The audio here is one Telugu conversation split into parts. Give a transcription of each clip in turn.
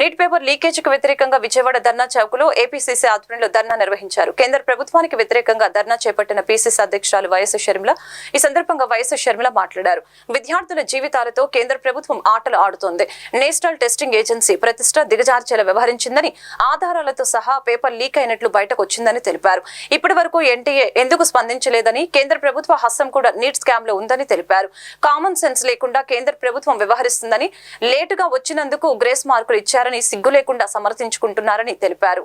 నీట్ పేపర్ లీకేజీకి వ్యతిరేకంగా విజయవాడ ధర్నా చౌకలో ఏపీసీసీ ఆధ్వర్యంలో ధర్నా నిర్వహించారు. కేంద్ర ప్రభుత్వానికి వ్యతిరేకంగా ధర్నా చేపట్టిన పీసీసీ అధ్యక్షురాలు వైఎస్ షర్మిల ఈ సందర్భంగా వైఎస్ షర్మిల మాట్లాడారు. విద్యార్థుల జీవితాలతో కేంద్ర ప్రభుత్వం ఆటలు ఆడుతోంది. నేషనల్ టెస్టింగ్ ఏజెన్సీ ప్రతిష్ట దిగజార్చేలా వ్యవహరించిందని ఆధారాలతో సహా పేపర్ లీక్ అయినట్లు బయటకు వచ్చిందని తెలిపారు. ఇప్పటి వరకు ఎన్టీఏ ఎందుకు స్పందించలేదని కేంద్ర ప్రభుత్వ హస్తం కూడా నీట్ స్కామ్లో ఉందని తెలిపారు. కామన్ సెన్స్ లేకుండా కేంద్ర ప్రభుత్వం వ్యవహరిస్తుందని లేటుగా వచ్చినందుకు గ్రేస్ మార్కులు ఇచ్చారు చేశారని సిగ్గు లేకుండా సమర్థించుకుంటున్నారని తెలిపారు.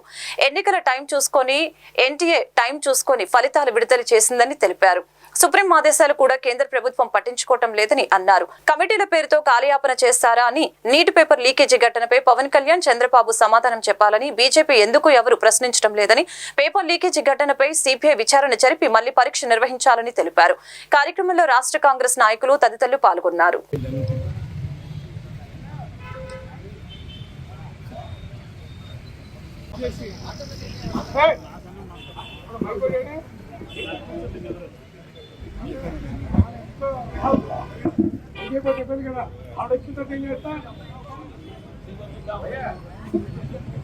ఎన్నికల టైం చూసుకొని ఎన్టీఏ టైం చూసుకొని ఫలితాలు విడుదల చేసిందని తెలిపారు. సుప్రీం ఆదేశాలు కూడా కేంద్ర ప్రభుత్వం పట్టించుకోవటం లేదని అన్నారు. కమిటీల పేరుతో కాలయాపన చేస్తారా అని నీటి పేపర్ లీకేజీ ఘటనపై పవన్ కళ్యాణ్ చంద్రబాబు సమాధానం చెప్పాలని బీజేపీ ఎందుకు ఎవరు ప్రశ్నించడం లేదని పేపర్ లీకేజీ ఘటనపై సిబిఐ విచారణ జరిపి మళ్ళీ పరీక్ష నిర్వహించాలని తెలిపారు. కార్యక్రమంలో రాష్ట్ర కాంగ్రెస్ నాయకులు తదితరులు పాల్గొన్నారు. చేసి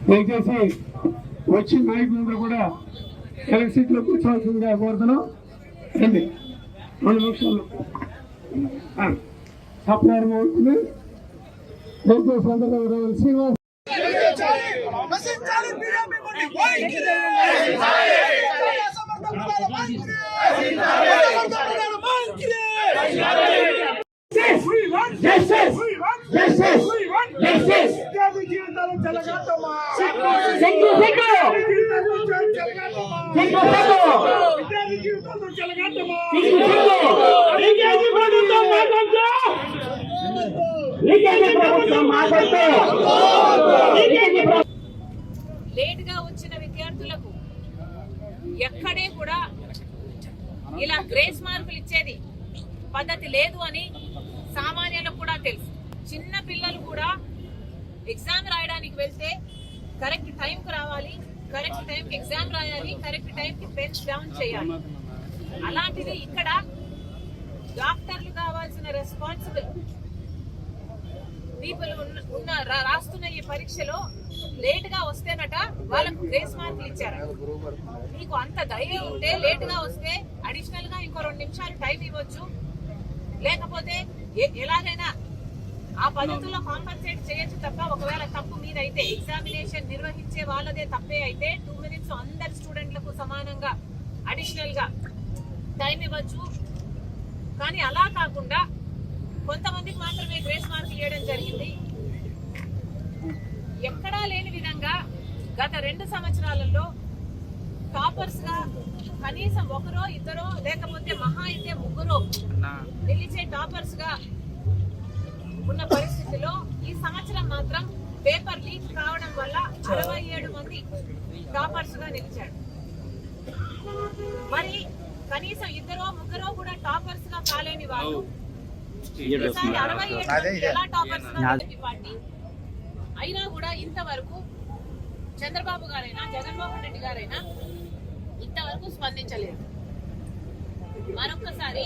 దయచేసి వచ్చిన నాయకులందరూ కూడా ఎలక్ట్ సీట్లో కూర్చోవాల్సిందిగా కోరుతున్నాం. రండి. రెండు నిమిషాలు. సప్లైర్ అవుతుంది. దయచేసి అందరూ శ్రీనివాస్ లీకేజీ ప్రభుత్వం లేట్గా వచ్చిన విద్యార్థులకు ఎక్కడే కూడా ఇలా గ్రేస్ మార్కులు ఇచ్చేది పద్ధతి లేదు అని సామాన్యులకు కూడా తెలుసు. చిన్న పిల్లలు కూడా ఎగ్జామ్ రాయడానికి వెళ్తే కరెక్ట్ టైంకి రావాలి కరెక్ట్ టైంకి ఎగ్జామ్ రాయాలి కరెక్ట్ టైంకి బెంచ్ డౌన్ చేయాలి. అలాంటిది ఇక్కడ డాక్టర్లు కావాల్సిన రెస్పాన్సిబుల్ పీపుల్ ఉన్న- రాస్తున్న ఈ పరీక్షలో లేట్గా వస్తేనట వాళ్ళకు గ్రేస్ మార్కులు ఇచ్చారు. మీకు అంత ధైర్యం ఉంటే లేట్గా వస్తే అడిషనల్గా ఇంకో రెండు నిమిషాలు టైం ఇవ్వచ్చు. లేకపోతే ఎలాగైనా ఆ పద్ధతుల్లో కాంపన్సేట్ చేయొచ్చు తప్ప ఒకవేళ తప్పు మీదైతే ఎగ్జామినేషన్ నిర్వహించే వాళ్ళదే తప్పే అయితే టూ మినిట్స్ అందరి స్టూడెంట్లకు సమానంగా అడిషనల్గా టైం ఇవ్వచ్చు. కానీ అలా కాకుండా కొంతమందికి మాత్రమే గ్రేస్ మార్కులు ఇవ్వడం జరిగింది. ఎక్కడా లేని విధంగా గత రెండు సంవత్సరాలలో టాపర్స్గా కనీసం ఒకరో ఇద్దరో లేకపోతే మహా అయితే ముగ్గురో నిలిచే టాపర్స్గా ఉన్న పరిస్థితిలో ఈ సంవత్సరం మాత్రం పేపర్ లీక్ కావడం వల్ల అరవై ఏడు మంది టాపర్స్గా నిలిచాడు మరి కనీసం ఇద్దరో ముగ్గురో కూడా టాపర్స్గా కాలేని వాళ్ళు అరవై ఏడు మంది ఎలా టాపర్స్ పార్టీ అయినా కూడా ఇంతవరకు చంద్రబాబు గారైనా జగన్మోహన్ రెడ్డి గారైనా ఇంతవరకు స్పందించలేదు. మరొకసారి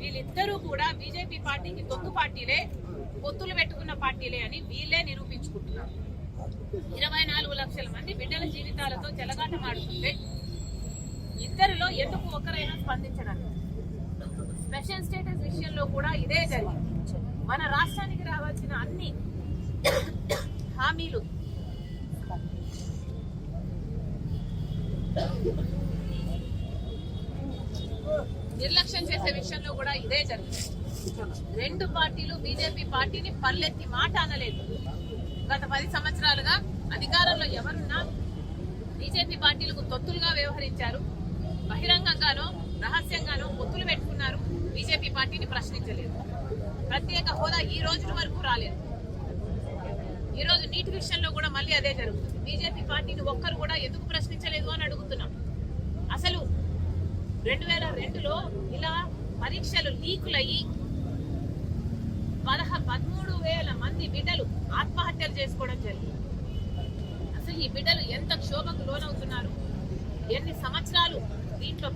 వీళ్ళిద్దరూ కూడా బీజేపీ పార్టీకి తొత్తు పార్టీలే పొత్తులు పెట్టుకున్న పార్టీలే అని వీళ్ళే నిరూపించుకుంటున్నారు. ఇరవై నాలుగు లక్షల మంది బిడ్డల జీవితాలతో చెలగాటమాడుతుంటే ఇద్దరిలో ఎందుకు ఒకరైనా స్పందించడం స్పెషల్ స్టేటస్ విషయంలో కూడా ఇదే జరిగింది. మన రాష్ట్రానికి రావాల్సిన అన్ని హామీలు నిర్లక్ష్యం చేసే విషయంలో కూడా ఇదే జరుగుతుంది. రెండు పార్టీలు బీజేపీ పార్టీని పల్లెత్తి మాట అనలేదు. గత పది సంవత్సరాలుగా అధికారంలో ఎవరున్నా బీజేపీ పార్టీలకు తొత్తులుగా వ్యవహరించారు. బహిరంగంగానో రహస్యంగానో పొత్తులు పెట్టుకున్నారు. బీజేపీ పార్టీని ప్రశ్నించలేదు. ప్రత్యేక హోదా ఈ రోజు వరకు రాలేదు. ఈ రోజు నీటి విషయంలో కూడా మళ్ళీ అదే జరుగుతుంది. బీజేపీ పార్టీని ఒక్కరు కూడా ఎందుకు ప్రశ్నించలేదు అని అడుగుతున్నాం అసలు రెండు ఇలా పరీక్షలు లీకులయ్యి పదహ పదమూడు వేల మంది బిడ్డలు ఆత్మహత్యలు చేసుకోవడం జరిగింది. అసలు ఈ బిడ్డలు ఎంత క్షోభకు లోనవుతున్నారు? ఎన్ని సంవత్సరాలు దీంట్లో